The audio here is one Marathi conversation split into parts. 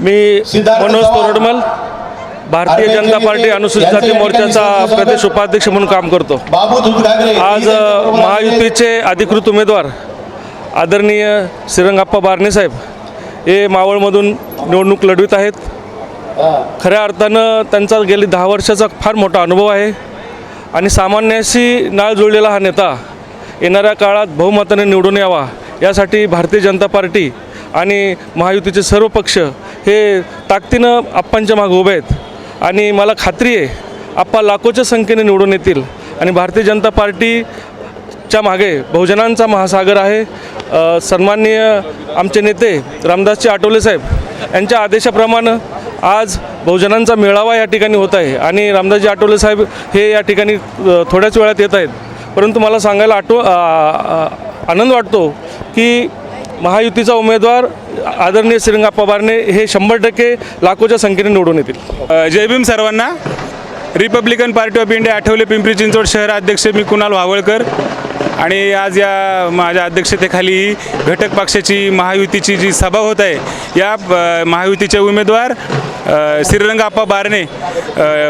मी मनोज तोरडमल भारतीय जनता पार्टी अनुसूचित जाती मोर्चाचा प्रदेश उपाध्यक्ष म्हणून काम करतो. आज महायुतीचे अधिकृत उमेदवार आदरणीय श्रीरंगाप्पा बारणे साहेब हे मावळमधून निवडणूक लढवित आहेत. खऱ्या अर्थानं त्यांचा गेली दहा वर्षाचा फार मोठा अनुभव आहे आणि सामान्याशी नाळ जुळलेला हा नेता येणाऱ्या काळात बहुमताने निवडून यावा यासाठी भारतीय जनता पार्टी आणि महायुतीचे सर्व पक्ष हे ताकदीनं आप्पांच्या मागे उभे आहेत. आणि मला खात्री आहे आप्पा लाखोच्या संख्येने निवडून येतील आणि भारतीय जनता पार्टीच्या मागे बहुजनांचा महासागर आहे. सन्माननीय आमचे नेते रामदासजी आठवले साहेब यांच्या आदेशाप्रमाणे आज बहुजनांचा मेळावा या ठिकाणी होत आहे आणि रामदासजी आठवले साहेब हे या ठिकाणी थोड्याच वेळात येत आहेत. परंतु मला सांगायला आठव आनंद वाटतो की महायुतीचा उमेदवार आदरणीय श्रीरंगाप्पा बारणे हे शंभर टक्के लाखोच्या संख्येने निवडून येतील. जय भीम सर्वांना. Republican party of India Athawale Pimpri Chinchwad शहर अध्यक्ष मी कुणाल वावळकर. आणि आज या माझ्या अध्यक्षतेखाली घटक पक्षाची महायुतीची जी सभा होत आहे या महायुतीचे उमेदवार श्रीरंगाप्पा बारणे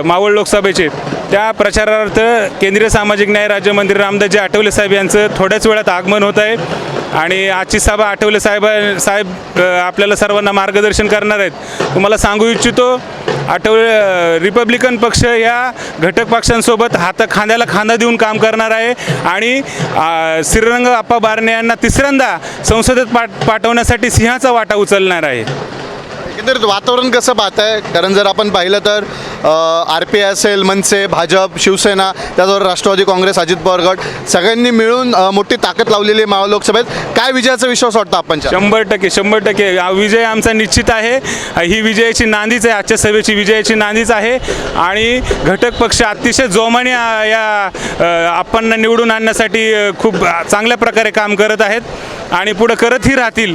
मावळ लोकसभेचे त्या प्रचारार्थ केंद्रीय सामाजिक न्याय राज्यमंत्री रामदासजी आठवले साहेब यांचं थोड्याच वेळात आगमन होत आहे. आणि आजची सभा आठवले साहेब साहेब आपल्याला सर्वांना मार्गदर्शन करणार आहेत. तुम्हाला सांगू इच्छितो आठवले रिपब्लिकन पक्ष या घटक पक्षांसोबत हात खांद्याला खांदा देऊन काम करणार आहे. आणि श्रीरंग आप्पा बारणे यांना तिसऱ्यांदा संसदेत पाठ पाठवण्यासाठी सिंहाचा वाटा उचलणार आहे. एकंदरीत वातावरण कसं पाहताय? कारण जर आपण पाहिलं तर आर पी आय असेल मनसे भाजप शिवसेना त्याचबरोबर राष्ट्रवादी काँग्रेस अजित पवार गट सगळ्यांनी मिळून मोठी ताकद लावलेली आहे मावळ लोकसभेत काय विजयाचा विश्वास वाटतो आपण शंभर टक्के शंभर टक्के. हा विजय आमचा निश्चित आहे. ही विजयाची नांदीच आहे. आजच्या सभेची विजयाची नांदीच आहे. आणि घटक पक्ष अतिशय जोमाने या आपण निवडून आणण्यासाठी खूप चांगल्या प्रकारे काम करत आहेत. आणि पुढं करतही राहतील.